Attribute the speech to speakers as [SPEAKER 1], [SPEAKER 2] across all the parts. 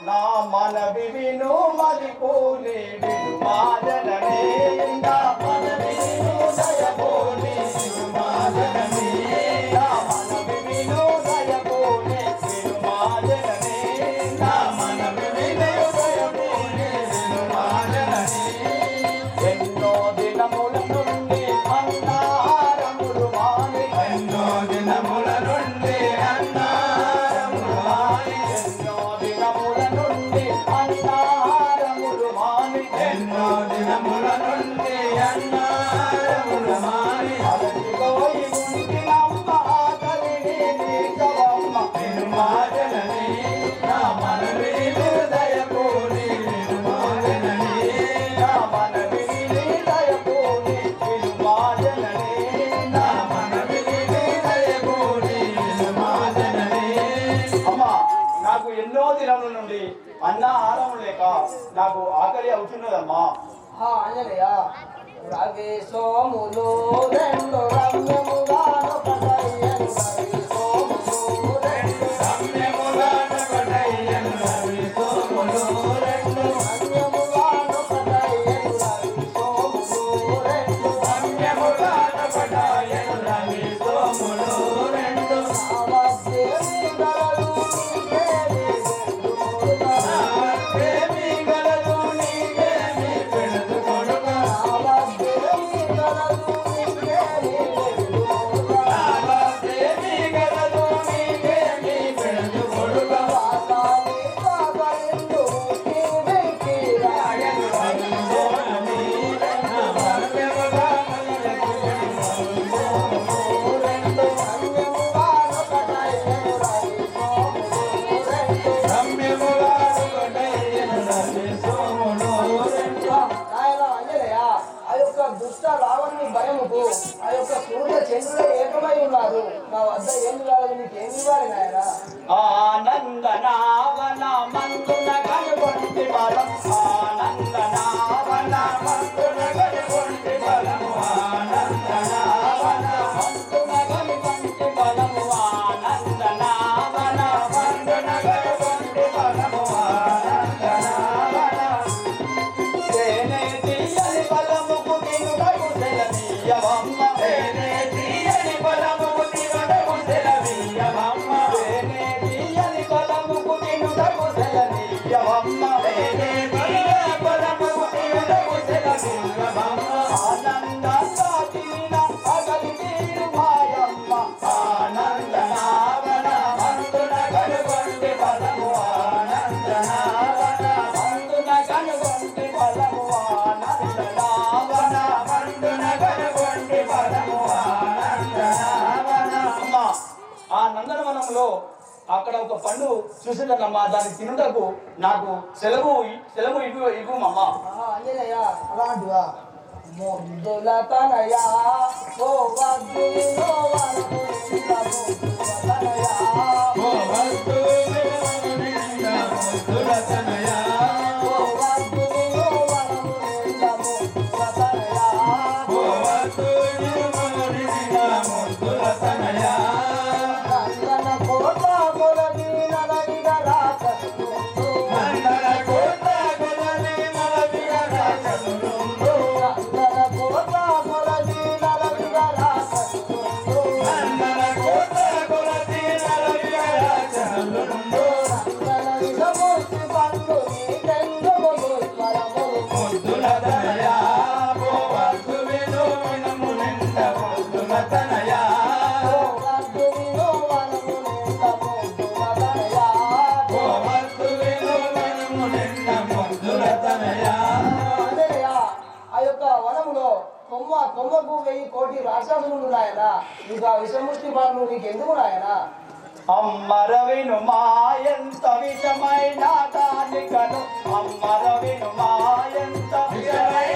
[SPEAKER 1] నా మనవి విను మరి పోలే విను మాదననే నాకు ఆకలి అవుతున్నదమ్మా.
[SPEAKER 2] అంజనయ్య రవి సోములు రెండు రమ్యముగా దుష్ట రావణుని భయముకు ఆ యొక్క సూర్య చంద్రుడే ఏకమై ఉన్నారు. మా వద్ద ఏం కాదు నీకేం ఇవ్వాలి నాయన?
[SPEAKER 1] ఆనందనావన మందున గ్రామంలో అక్కడ ఒక పండు చూసిందన్నమ్మా. దాన్ని తినుటకు నాకు సెలవు సెలవు ఇవ్వు
[SPEAKER 2] ఇవ్వు అమ్మాయ్యా అలాంటివా? అవకాశం నాయనా. నీకు ఆ విషముష్టి బాధలు నీకు ఎందుకు నాయనా?
[SPEAKER 1] అమ్మరవిను మా ఎంత విషమైన అమ్మరవిను మా ఎంత విషమైన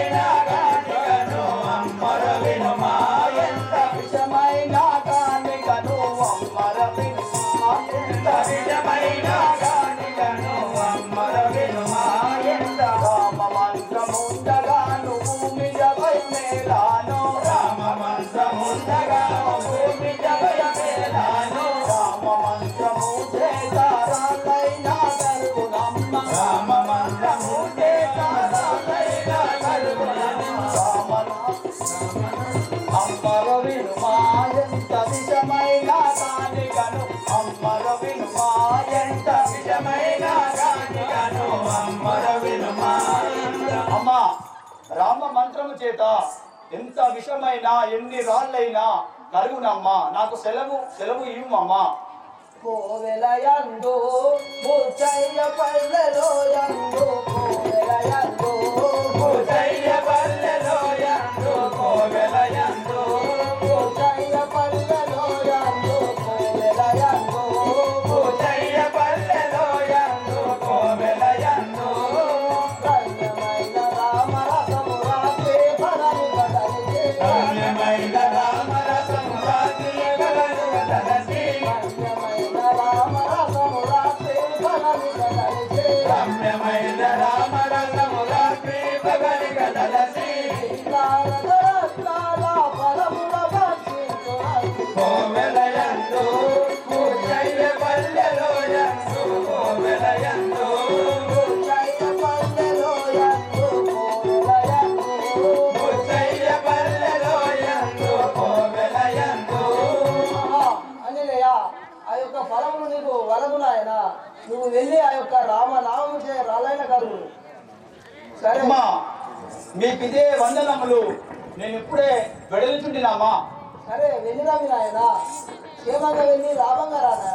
[SPEAKER 1] రామ చేత ఎంత విషమైనా ఎన్ని రాళ్ళైనా కరుగునమ్మా. నాకు సెలవు సెలవు ఇవ్వమ్మా
[SPEAKER 2] కోవెలయందు ముచ్చయ్య పల్లెలో రామనామము చే రాలైన కరువు సరే.
[SPEAKER 1] అమ్మా మీకు ఇదే వందనములు నేను ఇప్పుడే వెడలుచుండినామా?
[SPEAKER 2] సరే వెళ్ళిరామి నాయన. క్షేమంగా వెళ్ళి లాభంగా రానా?